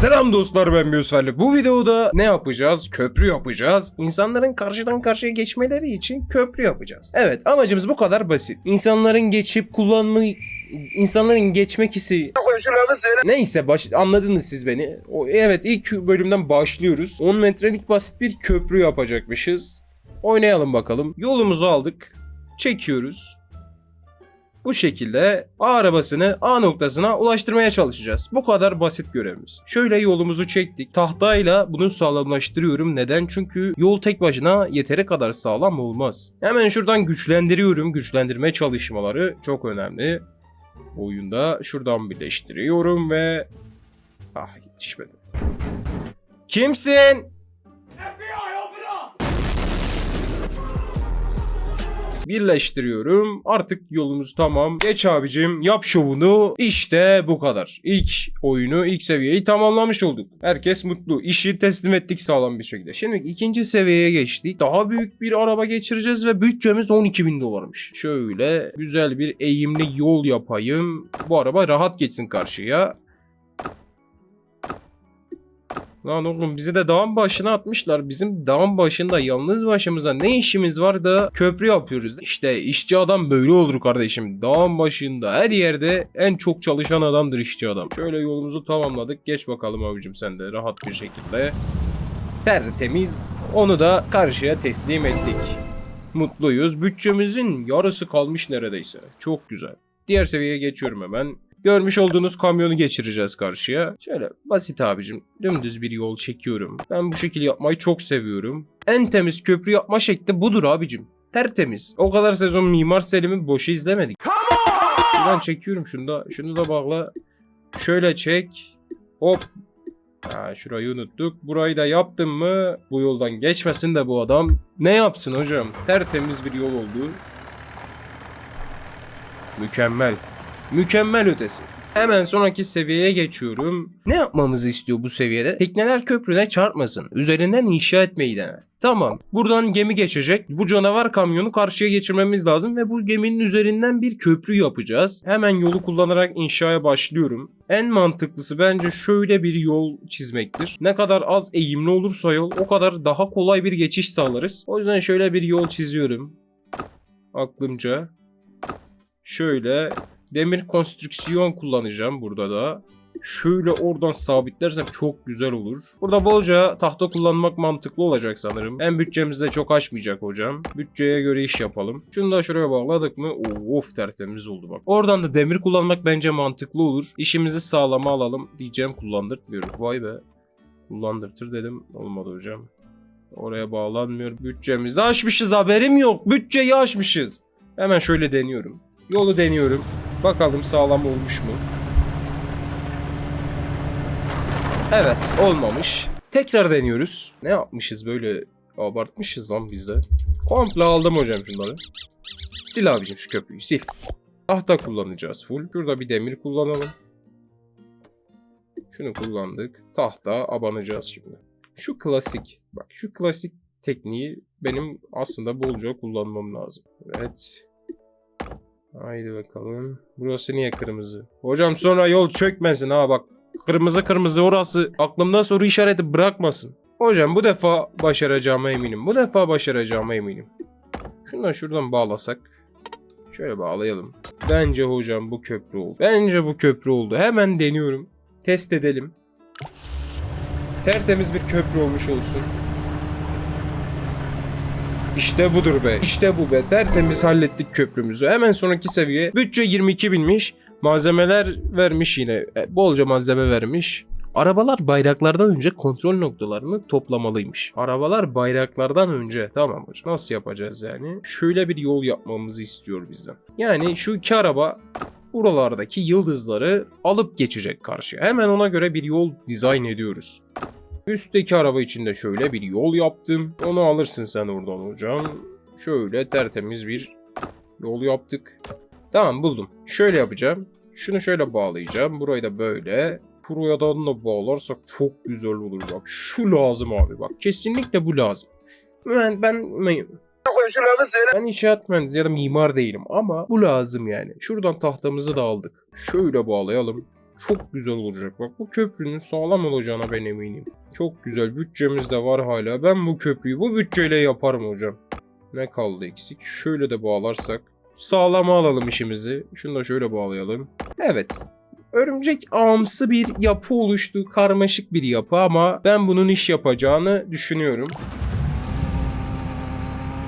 Selam dostlar ben Müsferli. Bu videoda ne yapacağız? Köprü yapacağız. İnsanların karşıdan karşıya geçmeleri için köprü yapacağız. Evet amacımız bu kadar basit. İnsanların geçip kullanma... insanların geçmek hissi... Neyse baş... anladınız siz beni. O, evet ilk bölümden başlıyoruz. 10 metrelik basit bir köprü yapacakmışız. Oynayalım bakalım. Yolumuzu aldık. Çekiyoruz. Bu şekilde A arabasını A noktasına ulaştırmaya çalışacağız. Bu kadar basit görevimiz. Şöyle yolumuzu çektik. Tahtayla bunu sağlamlaştırıyorum. Neden? Çünkü yol tek başına yeteri kadar sağlam olmaz. Hemen şuradan güçlendiriyorum. Güçlendirme çalışmaları çok önemli. Oyunda şuradan birleştiriyorum ve... Ah yetişmedi. Kimsin? Birleştiriyorum. Artık yolumuz tamam. Geç abicim yap şovunu. İşte bu kadar. İlk oyunu, ilk seviyeyi tamamlamış olduk. Herkes mutlu. İşi teslim ettik sağlam bir şekilde. Şimdi ikinci seviyeye geçtik. Daha büyük bir araba geçireceğiz ve bütçemiz 12 bin dolarmış. Şöyle güzel bir eğimli yol yapayım. Bu araba rahat geçsin karşıya. Lan oğlum bizi de dağın başına atmışlar. Bizim dağın başında yalnız başımıza ne işimiz var da köprü yapıyoruz. İşte işçi adam böyle olur kardeşim. Dağın başında her yerde en çok çalışan adamdır işçi adam. Şöyle yolumuzu tamamladık. Geç bakalım abicim sen de rahat bir şekilde. Tertemiz. Onu da karşıya teslim ettik. Mutluyuz. Bütçemizin yarısı kalmış neredeyse. Çok güzel. Diğer seviyeye geçiyorum hemen. Görmüş olduğunuz kamyonu geçireceğiz karşıya. Şöyle basit abicim. Dümdüz bir yol çekiyorum. Ben bu şekil yapmayı çok seviyorum. En temiz köprü yapma şekli budur abicim. Tertemiz. O kadar sezon Mimar Selim'i boşu izlemedik. Şuradan çekiyorum şunu da. Şunu da bağla. Şöyle çek. Hop. Ha, şurayı unuttuk. Burayı da yaptım mı bu yoldan geçmesin de bu adam. Ne yapsın hocam? Tertemiz bir yol oldu. Mükemmel. Mükemmel ötesi. Hemen sonraki seviyeye geçiyorum. Ne yapmamızı istiyor bu seviyede? Tekneler köprüne çarpmasın. Üzerinden inşa etmeyi dener. Tamam. Buradan gemi geçecek. Bu canavar kamyonu karşıya geçirmemiz lazım ve bu geminin üzerinden bir köprü yapacağız. Hemen yolu kullanarak inşaya başlıyorum. En mantıklısı bence şöyle bir yol çizmektir. Ne kadar az eğimli olursa yol o kadar daha kolay bir geçiş sağlarız. O yüzden şöyle bir yol çiziyorum. Aklımca. Şöyle demir konstrüksiyon kullanacağım burada da. Şöyle oradan sabitlersem çok güzel olur. Burada bolca tahta kullanmak mantıklı olacak sanırım. Hem bütçemiz de çok aşmayacak hocam. Bütçeye göre iş yapalım. Şunu da şuraya bağladık mı? Of tertemiz oldu bak. Oradan da demir kullanmak bence mantıklı olur. İşimizi sağlama alalım diyeceğim kullandırtmıyoruz. Vay be. Kullandırtır dedim. Olmadı hocam. Oraya bağlanmıyor. Bütçemizi aşmışız haberim yok. Bütçeyi aşmışız. Hemen şöyle deniyorum. Yolu deniyorum. Bakalım sağlam olmuş mu? Evet olmamış. Tekrar deniyoruz. Ne yapmışız böyle abartmışız lan biz de. Komple aldım hocam şunları. Sil abicim şu köprüyü sil. Tahta kullanacağız full. Şurada bir demir kullanalım. Şunu kullandık. Tahta abanacağız şimdi. Şu klasik. Bak şu klasik tekniği benim aslında bolca kullanmam lazım. Evet. Haydi bakalım. Burası niye kırmızı? Hocam sonra yol çökmesin ha bak. Kırmızı kırmızı orası aklımda soru işareti bırakmasın. Hocam bu defa başaracağıma eminim. Bu defa başaracağıma eminim. Şundan şuradan bağlasak. Şöyle bağlayalım. Bence hocam bu köprü oldu. Bence bu köprü oldu. Hemen deniyorum. Test edelim. Tertemiz bir köprü olmuş olsun. İşte budur be. İşte bu be. Tertemiz hallettik köprümüzü. Hemen sonraki seviye. Bütçe 22 binmiş. Malzemeler vermiş yine. E, bolca malzeme vermiş. Arabalar bayraklardan önce kontrol noktalarını toplamalıymış. Arabalar bayraklardan önce. Tamam hocam. Nasıl yapacağız yani? Şöyle bir yol yapmamızı istiyor bizden. Yani şu iki araba buralardaki yıldızları alıp geçecek karşıya. Hemen ona göre bir yol dizayn ediyoruz. Üstteki araba için de şöyle bir yol yaptım. Onu alırsın sen oradan hocam. Şöyle tertemiz bir yol yaptık. Tamam buldum. Şöyle yapacağım. Şunu şöyle bağlayacağım. Burayı da böyle. Buradan da bağlarsak çok güzel olur bak. Şu lazım abi bak. Kesinlikle bu lazım. Ben ben ben inşaat mühendisi ya da mimar değilim ama bu lazım yani. Şuradan tahtamızı da aldık. Şöyle bağlayalım. Çok güzel olacak. Bak bu köprünün sağlam olacağına ben eminim. Çok güzel. Bütçemiz de var hala. Ben bu köprüyü bu bütçeyle yaparım hocam. Ne kaldı eksik? Şöyle de bağlarsak. Sağlama alalım işimizi. Şunu da şöyle bağlayalım. Evet. Örümcek ağımsı bir yapı oluştu. Karmaşık bir yapı ama ben bunun iş yapacağını düşünüyorum.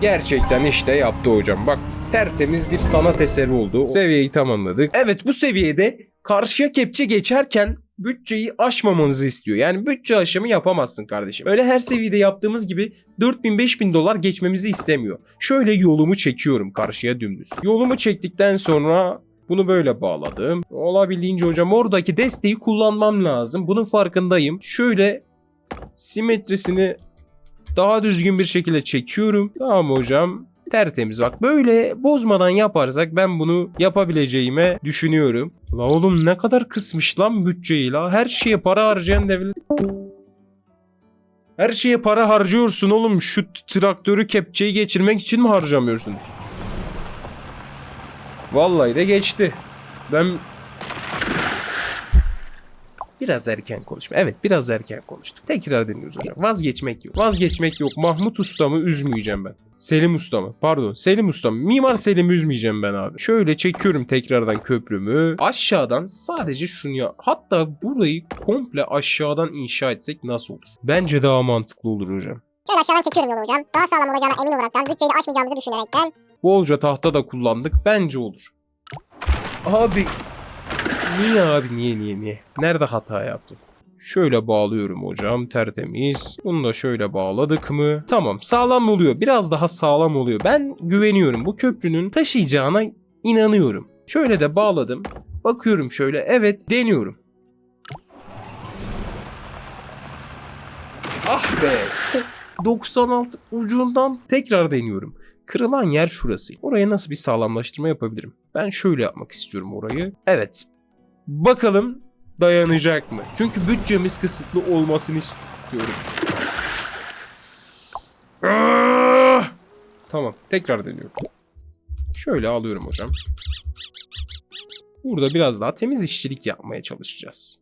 Gerçekten işte yaptı hocam. Bak tertemiz bir sanat eseri oldu. Seviyeyi tamamladık. Evet bu seviyede karşıya kepçe geçerken bütçeyi aşmamanızı istiyor. Yani bütçe aşımı yapamazsın kardeşim. Öyle her seviyede yaptığımız gibi 4000-5000 dolar geçmemizi istemiyor. Şöyle yolumu çekiyorum karşıya dümdüz. Yolumu çektikten sonra bunu böyle bağladım. Olabildiğince hocam oradaki desteği kullanmam lazım. Bunun farkındayım. Şöyle simetrisini daha düzgün bir şekilde çekiyorum. Tamam hocam. Tertemiz bak. Böyle bozmadan yaparsak ben bunu yapabileceğime düşünüyorum. La oğlum ne kadar kısmış lan bütçeyi la. Her şeye para harcayan devlet. Her şeye para harcıyorsun oğlum. Şu traktörü kepçeyi geçirmek için mi harcamıyorsunuz? Vallahi de geçti. Ben Biraz erken konuşma. Evet biraz erken konuştuk. Tekrar deniyoruz hocam. Vazgeçmek yok. Vazgeçmek yok. Mahmut ustamı üzmeyeceğim ben. Selim ustamı. Pardon Selim ustamı. Mimar Selim'i üzmeyeceğim ben abi. Şöyle çekiyorum tekrardan köprümü. Aşağıdan sadece şunu ya. Hatta burayı komple aşağıdan inşa etsek nasıl olur? Bence daha mantıklı olur hocam. Şöyle aşağıdan çekiyorum yolu hocam. Daha sağlam olacağına emin olaraktan bütçeyi de aşmayacağımızı düşünerekten Bolca tahta da kullandık. Bence olur. Abi niye abi niye niye niye? Nerede hata yaptım? Şöyle bağlıyorum hocam tertemiz. Bunu da şöyle bağladık mı? Tamam sağlam oluyor. Biraz daha sağlam oluyor. Ben güveniyorum. Bu köprünün taşıyacağına inanıyorum. Şöyle de bağladım. Bakıyorum şöyle. Evet deniyorum. Ah be. Çok 96 ucundan tekrar deniyorum. Kırılan yer şurası. Oraya nasıl bir sağlamlaştırma yapabilirim? Ben şöyle yapmak istiyorum orayı. Evet. Bakalım dayanacak mı? Çünkü bütçemiz kısıtlı olmasını istiyorum. Ah! Tamam. Tekrar deniyorum. Şöyle alıyorum hocam. Burada biraz daha temiz işçilik yapmaya çalışacağız.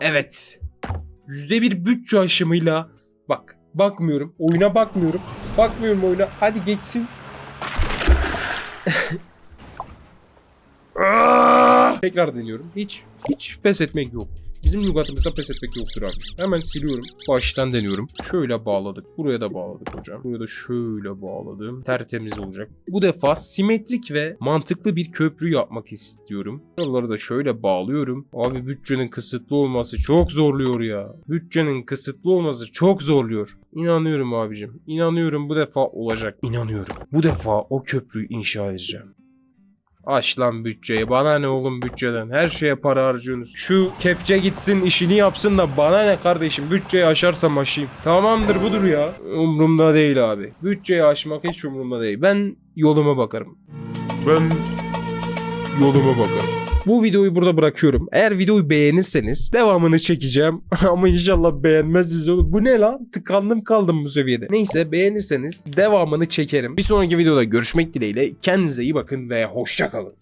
Evet. Yüzde bir bütçe aşımıyla bak bakmıyorum. Oyuna bakmıyorum. Bakmıyorum oyuna. Hadi geçsin. Ah! Tekrar deniyorum. Hiç hiç pes etmek yok. Bizim lügatımızda pes etmek yoktur abi. Hemen siliyorum. Baştan deniyorum. Şöyle bağladık. Buraya da bağladık hocam. Buraya da şöyle bağladım. Tertemiz olacak. Bu defa simetrik ve mantıklı bir köprü yapmak istiyorum. Buraları da şöyle bağlıyorum. Abi bütçenin kısıtlı olması çok zorluyor ya. Bütçenin kısıtlı olması çok zorluyor. İnanıyorum abicim. İnanıyorum bu defa olacak. İnanıyorum. Bu defa o köprüyü inşa edeceğim. Aç lan bütçeyi. Bana ne oğlum bütçeden? Her şeye para harcıyorsunuz. Şu kepçe gitsin işini yapsın da bana ne kardeşim? Bütçeyi aşarsam aşayım. Tamamdır budur ya. Umrumda değil abi. Bütçeyi aşmak hiç umurumda değil. Ben yoluma bakarım. Ben yoluma bakarım. Bu videoyu burada bırakıyorum. Eğer videoyu beğenirseniz devamını çekeceğim. Ama inşallah beğenmezsiniz oğlum. Bu ne lan? Tıkandım kaldım bu seviyede. Neyse beğenirseniz devamını çekerim. Bir sonraki videoda görüşmek dileğiyle. Kendinize iyi bakın ve hoşça kalın.